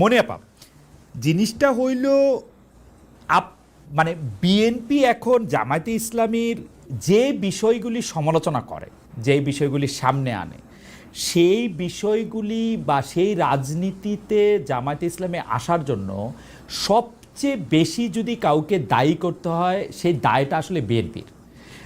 মনে আপা জিনিসটা হইল আপ মানে বিএনপি এখন জামায়াতে ইসলামীর যে বিষয়গুলি সমালোচনা করে, যে বিষয়গুলি সামনে আনে, সেই বিষয়গুলি বা সেই রাজনীতিতে জামায়াতে ইসলামে আসার জন্য সবচেয়ে বেশি যদি কাউকে দায়ী করতে হয়, সেই দায়টা আসলে বিএনপির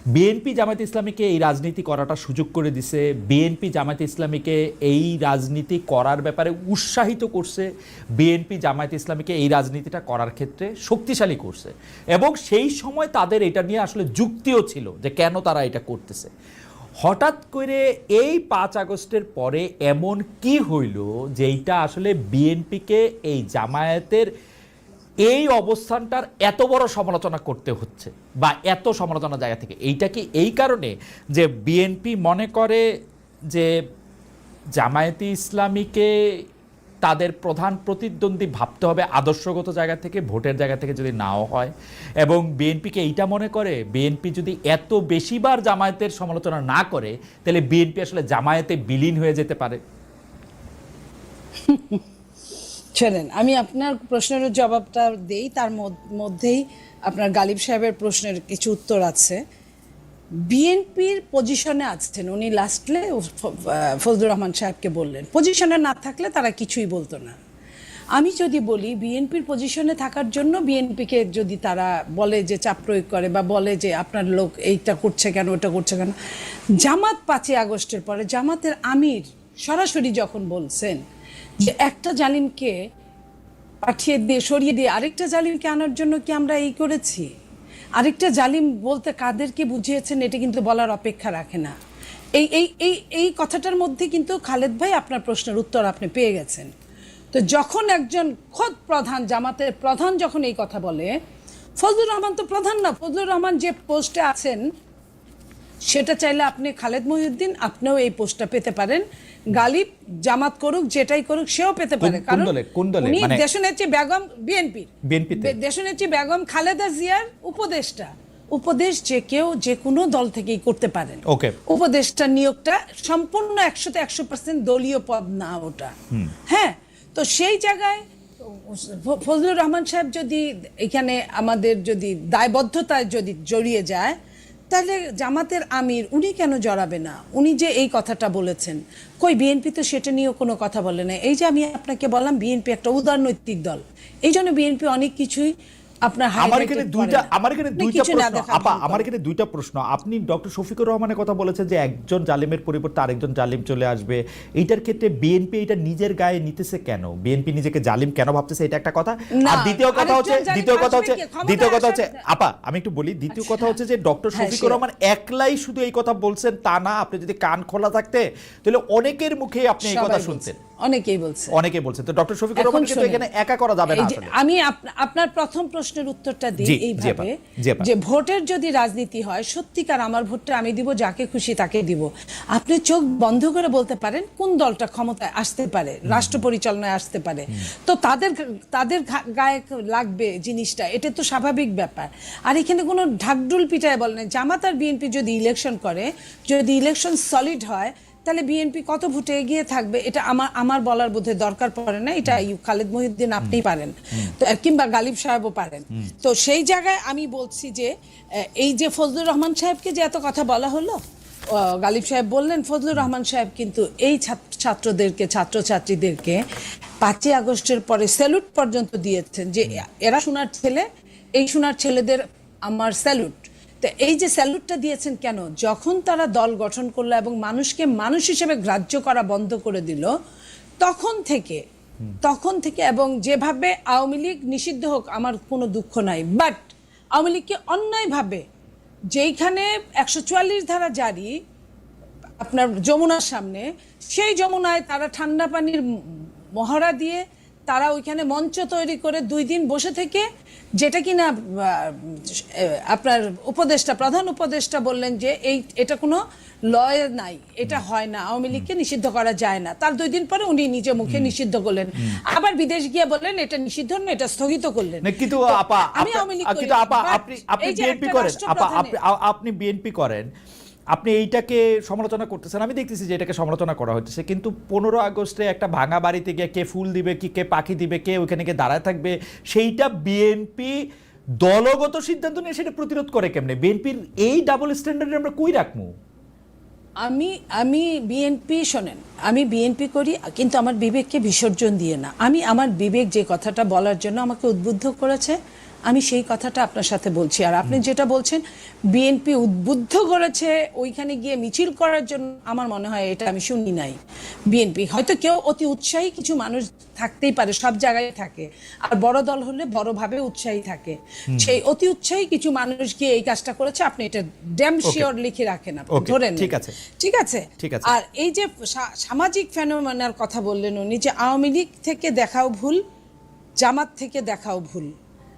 বিএনপি জামায়াত ইসলামীকে এই রাজনীতি করাটা সুযোগ করে দিছে। বিএনপি জামায়াত ইসলামীকে এই রাজনীতি করার ব্যাপারে উৎসাহিত করছে। বিএনপি জামায়াত ইসলামীকে এই রাজনীতিটা করার ক্ষেত্রে শক্তিশালী করছে। এবং সেই সময় তাদের এটা নিয়ে আসলে যুক্তিও ছিল যে কেন তারা এটা করতেছে। হঠাৎ করে এই পাঁচ আগস্টের পরে এমন কি হইল যেইটা আসলে বিএনপিকে এই জামায়াতের এই অবস্থানটার এত বড় সমালোচনা করতে হচ্ছে বা এত সমালোচনা জায়গা থেকে। এইটা কি এই কারণে যে বিএনপি মনে করে যে জামায়াতে ইসলামীকে তাদের প্রধান প্রতিদ্বন্দ্বী ভাবতে হবে আদর্শগত জায়গা থেকে, ভোটের জায়গা থেকে যদি নাও হয়? এবং বিএনপিকে এইটা মনে করে বিএনপি যদি এত বেশিবার জামায়াতের সমালোচনা না করে, তাহলে বিএনপি আসলে জামায়াতে বিলীন হয়ে যেতে পারে? শোনেন আমি আপনার প্রশ্নের জবাবটা দেই, তার মধ্যেই আপনার গালিব সাহেবের প্রশ্নের কিছু উত্তর আছে। বিএনপির পজিশনে আছেন উনি লাস্টলে ফজলুর রহমান সাহেবকে বললেন। পজিশনে না থাকলে তারা কিছুই বলতো না। আমি যদি বলি, বিএনপির পজিশনে থাকার জন্য বিএনপিকে যদি তারা বলে যে চাপ প্রয়োগ করে বা বলে যে আপনার লোক এইটা করছে কেন, ওটা করছে কেন, জামাত পাঁচই আগস্টের পরে জামাতের আমির সরাসরি যখন বলছেন যে একটা জালিমকে পাঠিয়ে দিয়ে, সরিয়ে দিয়ে আরেকটা জালিমকে আনার জন্য কি আমরা এই করেছি? আরেকটা জালিম বলতে কাদেরকে বুঝিয়েছেন এটা কিন্তু বলার অপেক্ষা রাখে না। এই এই এই এই কথাটার মধ্যে কিন্তু খালেদ ভাই আপনার প্রশ্নের উত্তর আপনি পেয়ে গেছেন। তো যখন একজন খোদ প্রধান, জামাতের প্রধান যখন এই কথা বলে, ফজলুর রহমান তো প্রধান না, ফজলুর রহমান যে পোস্টে আছেন সেটা চাইলে আপনি খালেদ মহিউদ্দিন আপনিও এই পোস্টটা পেতে পারেন। গালিব জামাত করুক যেটাই করুক সেও পেতে পারে। কারণ? উনি মানে- দেশনেত্রী বেগম বিএনপিতে? দেশনেত্রী বেগম খালেদা জিয়ার উপদেষ্টা। উপদেশ যে কেউ যে কোনো দল থেকেই করতে পারেন. উপদেষ্টা নিয়োগটা সম্পূর্ণ একশোতে একশো পার্সেন্ট দলীয় পদ না ওটা। হ্যাঁ তো সেই জায়গায় ফজলুর রহমান সাহেব যদি এখানে আমাদের যদি দায়বদ্ধতায় যদি জড়িয়ে যায় তাহলে জামাতের আমির, উনি কেন জড়াবে না? উনি যে এই কথাটা বলেছেন। কই বিএনপি তো সেটা নিয়েও কোনো কথা বলে না এই যে আমি আপনাকে বললাম বিএনপি একটা উদারনৈতিক দল। এই জন্য বিএনপি অনেক কিছুই আপনার আমার এখানে দুইটা আমার এখানে দুইটা প্রশ্ন। আপা আমার এখানে দুইটা প্রশ্ন। আপনি ডক্টর শফিকুর রহমানের কথা বলেছেন যে একজন জালিমের পরিবর্তে আরেকজন জালিম চলে আসবে। এইটার ক্ষেত্রে বিএনপি এটা নিজের গায়ে নিতেছে কেন? বিএনপি নিজেকে জালিম কেন ভাবতেছে? এটা একটা কথা। আর দ্বিতীয় কথা হচ্ছে দ্বিতীয় কথা হচ্ছে দ্বিতীয় কথা হচ্ছে আপা আমি একটু বলি। দ্বিতীয় কথা আচ্ছা। হচ্ছে যে ডক্টর হ্যাঁ, শফিকুর রহমান একলাই শুধু এই কথা বলছেন তা না আপনি যদি কান খোলা থাকতে তাহলে অনেকের মুখে আপনি এই কথা সবাই শুনতেন। বলছে, অনেকেই বলছে। অনেকে বলছেন তো ডক্টর শফিকুর রহমান কিন্তু এখানে একা করা যাবে না আসলে। আমি আপনার প্রথম প্রশ্নের উত্তরটা দিই এইভাবে। যে ভোটের যদি রাজনীতি হয় সত্যিকার আমার ভোটটা আমি দিব যাকে খুশি তাকে দিব। আপনি চোখ বন্ধ করে বলতে পারেন কোন দলটা ক্ষমতায় আসতে পারে রাষ্ট্র পরিচালনায় আসতে পারে। তো তাদের তাদের গায়ে লাগবে জিনিসটা এটা তো স্বাভাবিক ব্যাপার। আর এখানে কোনো ঢাকডুল পিটায় বলে না জামাত আর বিএনপি যদি ইলেকশন করে যদি ইলেকশন সলিড হয় তাহলে বিএনপি কত ভোটে এগিয়ে থাকবে? এটা আমার আমার বলার বোধে দরকার পড়ে না। এটা খালেদ মহিউদ্দিন আপনিই পারেন। তো কিংবা গালিব সাহেবও পারেন। তো সেই জায়গায় আমি বলছি যে এই যে ফজলুর রহমান সাহেবকে যে এত কথা বলা হলো গালিব সাহেব বললেন, ফজলুর রহমান সাহেব কিন্তু এই ছাত্র- ছাত্রদেরকে, ছাত্রছাত্রীদেরকে পাঁচই আগস্টের পরে স্যালুট পর্যন্ত দিয়েছেন যে, এরা সোনার ছেলে, এই সোনার ছেলেদের আমার স্যালুট তো এই যে স্যালুটটা দিয়েছেন কেন? যখন তারা দল গঠন করল এবং মানুষকে মানুষ হিসেবে গ্রাহ্য করা বন্ধ করে দিল, তখন থেকে তখন থেকে এবং যেভাবে আওয়ামী লীগ নিষিদ্ধ হোক, আমার কোনো দুঃখ নাই। বাট আওয়ামী লীগকে অন্যায়ভাবে যেইখানে একশো চুয়াল্লিশ ধারা জারি, আপনার যমুনার সামনে, সেই যমুনায় তারা ঠান্ডা পানির মহড়া দিয়ে তারা ওইখানে মঞ্চ তৈরি করে দুই দিন বসে থেকে যেটা কিনা আপনার উপদেষ্টা প্রধান উপদেষ্টা বললেন যে এই এটা কোনো লয় নাই এটা হয় না আওয়ামী লীগকে নিষিদ্ধ করা যায় না। তার দুই দিন পরে উনি নিজে মুখে নিষিদ্ধ করলেন। আবার বিদেশ গিয়ে বললেন এটা নিষিদ্ধ না এটা স্থগিত করলেন। কিন্তু আপা আমি আওয়ামী লীগ আপনি বিএনপি করেন আপনি বিএনপি করেন আপনি এইটাকে সমালোচনা করতেছেন, আমি দেখতেছি যে এটাকে সমালোচনা করা হচ্ছে, কিন্তু পনেরো আগস্টে একটা ভাঙা বাড়িতে গিয়ে কে ফুল দিবে, কি কে পাখি দিবে, কে ওইখানে গিয়ে দাঁড়ায় থাকবে, সেইটা বিএনপি দলগত সিদ্ধান্ত নিয়ে সেটা প্রতিরোধ করে কেমনে? বিএনপির এই ডাবল স্ট্যান্ডার্ডে আমরা কই রাখব আমি আমি বিএনপি শোনেন, আমি বিএনপি করি, কিন্তু আমার বিবেককে বিসর্জন দিয়ে না। আমি আমার বিবেক যে কথাটা বলার জন্য আমাকে উদ্বুদ্ধ করেছে আমি সেই কথাটা আপনার সাথে বলছি। আর আপনি যেটা বলছেন বিএনপি উদ্বুদ্ধ করেছে ওইখানে গিয়ে মিছিল করার জন্য আমার মনে হয় এটা আমি শুনি নাই। বিএনপি হয়তো কেউ অতি উৎসাহী কিছু মানুষ থাকতেই পারে সব জায়গায় থাকে। আর বড় দল হলে বড়ভাবে উৎসাহী থাকে। সেই অতি উৎসাহী কিছু মানুষ গিয়ে এই কাজটা করেছে আপনি এটা ড্যাম শিওর লিখে রাখেন আপনি ধরেন ঠিক আছে। ঠিক আছে? আর এই যে সামাজিক ফেনোমেনার কথা বললেন উনি যে আওয়ামী লীগ থেকে দেখাও ভুল জামাত থেকে দেখাও ভুল।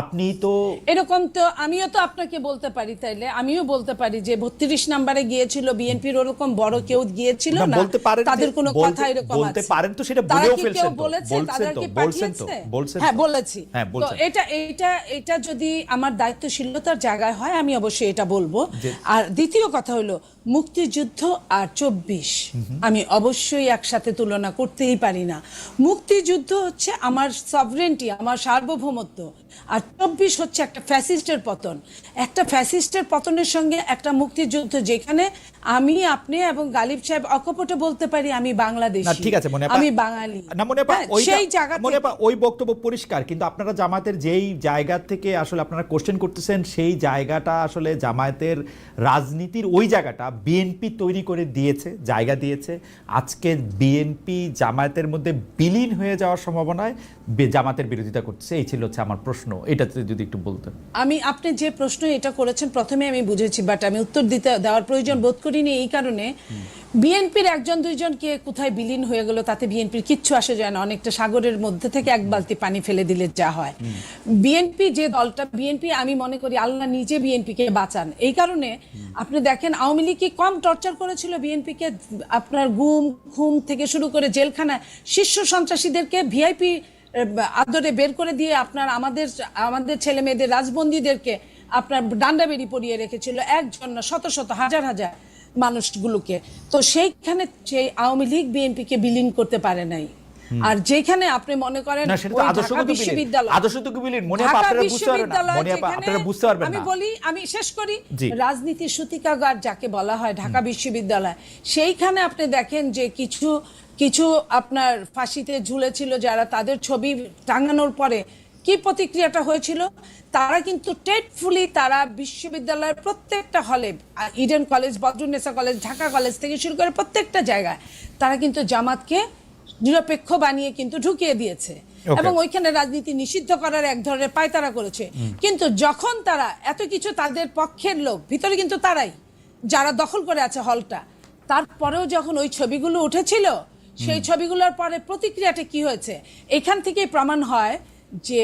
আপনি তো এরকম তো আমিও তো আপনাকে বলতে পারি তাইলে আমিও বলতে পারি যে বত্রিশ নাম্বারে গিয়েছিল বিএনপির ওরকম বড় কেউ গিয়েছিল না, বলতে পারেন তাদের কোনো কথা এরকম বলতে পারেন তো সেটা বলেও ফেলছেন বলেছে? বলছেন তো, কি বলছেন তো, পাঠিয়েছে? হ্যাঁ বলেছি। হ্যাঁ, তো এটা এটা এটা যদি আমার দায়িত্বশীলতার জায়গায় হয় আমি অবশ্যই এটা বলব। আর দ্বিতীয় কথা হলো মুক্তিযুদ্ধ আর চব্বিশ আমি অবশ্যই একসাথে তুলনা করতেই পারি না। মুক্তিযুদ্ধ হচ্ছে আমার সভরেন্টি আমার সার্বভৌমত্ব। আর চব্বিশ হচ্ছে একটা ফ্যাসিস্টের পতন। একটা ফ্যাসিস্টের পতনের সঙ্গে একটা মুক্তিযুদ্ধ যেখানে আমি আপনি এবং গালিব সাহেব অকপটে বলতে পারি আমি বাংলাদেশ। ঠিক আছে মনে আমি বাঙালি। না মনে হ্যাঁ, সেই জায়গা মনে ওই বক্তব্য পরিষ্কার কিন্তু আপনারা জামাতের যেই জায়গা থেকে আসলে আপনারা কোশ্চেন করতেছেন সেই জায়গাটা আসলে জামায়াতের রাজনীতির ওই জায়গাটা বিএনপি তৈরি করে দিয়েছে জায়গা দিয়েছে। আজকে বিএনপি জামায়াতের মধ্যে বিলীন হয়ে যাওয়ার সম্ভাবনায় জামাতের বিরোধিতা করছে এই ছিল হচ্ছে আমার প্রশ্ন। এটাতে যদি একটু বলতেন। আমি, আপনি যে প্রশ্ন এটা করেছেন প্রথমে আমি বুঝেছি বাট আমি উত্তর দিতে দেওয়ার প্রয়োজন বোধ করিনি এই কারণে। বিএনপির একজন দুইজনকে কোথায় বিলীন হয়ে গেল তাতে বিএনপির কিচ্ছু আসে যায় না। অনেকটা সাগরের মধ্যে থেকে এক বালতি পানি ফেলে দিলে যা হয়। বিএনপি যে দলটা, বিএনপি, আমি মনে করি আল্লাহ নিজে বিএনপিকে বাঁচান। এই কারণে আপনি দেখেন, আওয়ামী লীগ কি কম টর্চার করেছিল বিএনপিকে আপনার গুম ঘুম থেকে শুরু করে জেলখানায় শীর্ষ সন্ত্রাসীদেরকে ভিআইপি আদরে বের করে দিয়ে আপনার আমাদের আমাদের ছেলে মেয়েদের, রাজবন্দীদেরকে আপনার ডান্ডা বেরি পরিয়ে রেখেছিল একজন না, শত শত, হাজার হাজার মানুষগুলোকে। তো সেইখানে সেই আওয়ামী লীগ বিএনপিকে বিলীন করতে পারে নাই। আর যেখানে আপনি মনে করেন আমি বলি আমি শেষ করি। রাজনীতির সূতিকাগার যাকে বলা হয় ঢাকা বিশ্ববিদ্যালয় সেইখানে আপনি দেখেন যে কিছু কিছু আপনার ফাঁসিতে ঝুলেছিল যারা তাদের ছবি টাঙানোর পরে কি প্রতিক্রিয়াটা হয়েছিল? তারা কিন্তু টেটফুলি তারা বিশ্ববিদ্যালয়ের প্রত্যেকটা হলে Eden college Badrunnesa college Dhaka college থেকে শুরু করে প্রত্যেকটা জায়গায় তারা কিন্তু জামাতকে নিরপেক্ষ বানিয়ে কিন্তু ঢুকিয়ে দিয়েছে। এবং ওইখানে রাজনীতি নিষিদ্ধ করার এক ধরনের পায়তারা করেছে। কিন্তু যখন তারা এত কিছু তাদের পক্ষের লোক ভিতরে কিন্তু তারাই যারা দখল করে আছে হলটা তারপরেও যখন ওই ছবিগুলো উঠেছিল সেই ছবিগুলোর পরে প্রতিক্রিয়াটা কি হয়েছে? এখান থেকেই প্রমাণ হয় যে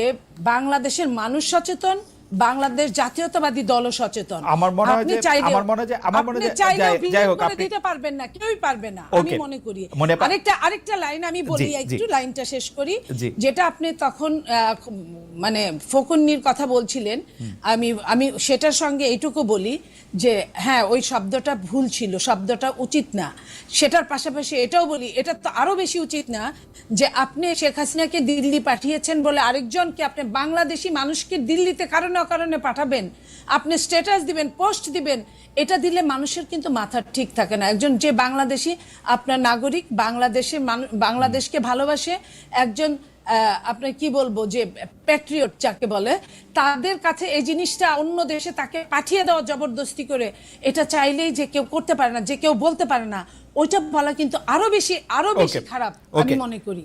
বাংলাদেশের মানুষ সচেতন বাংলাদেশ জাতীয়তাবাদী দল সচেতন। আমার মনে হয় আমার মনে হয় আমার মনে হয় যাই- হোক, আপনি- দিতে পারবেন না কেউই পারবে না আমি মনে করি। আরেকটা আরেকটা লাইন আমি বলি। একটু লাইনটা শেষ করি। যেটা আপনি তখন মানে ফকুন্নির কথা বলছিলেন আমি আমি সেটার সঙ্গে এইটুকু বলি যে হ্যাঁ ওই শব্দটা ভুল ছিল, শব্দটা উচিত না। সেটার পাশাপাশি এটাও বলি, এটা তো আরও বেশি উচিত না যে, আপনি শেখ হাসিনাকে দিল্লি পাঠিয়েছেন বলে আরেকজনকে আপনি বাংলাদেশি মানুষকে দিল্লিতে কারণে অকারণে পাঠাবেন, আপনি স্ট্যাটাস দিবেন পোস্ট দিবেন, এটা দিলে মানুষের কিন্তু মাথা ঠিক থাকে না। একজন যে বাংলাদেশি, আপনার নাগরিক বাংলাদেশে বাংলাদেশকে ভালোবাসে, একজন আপনার কি বলব যে প্যাট্রিয়ট যাকে বলে তাদের কাছে এই জিনিসটা অন্য দেশে তাকে পাঠিয়ে দেওয়া জবরদস্তি করে এটা চাইলেই যে কেউ করতে পারে না যে কেউ বলতে পারে না ওইটা বলা কিন্তু আরও বেশি আরও বেশি খারাপ আমি মনে করি।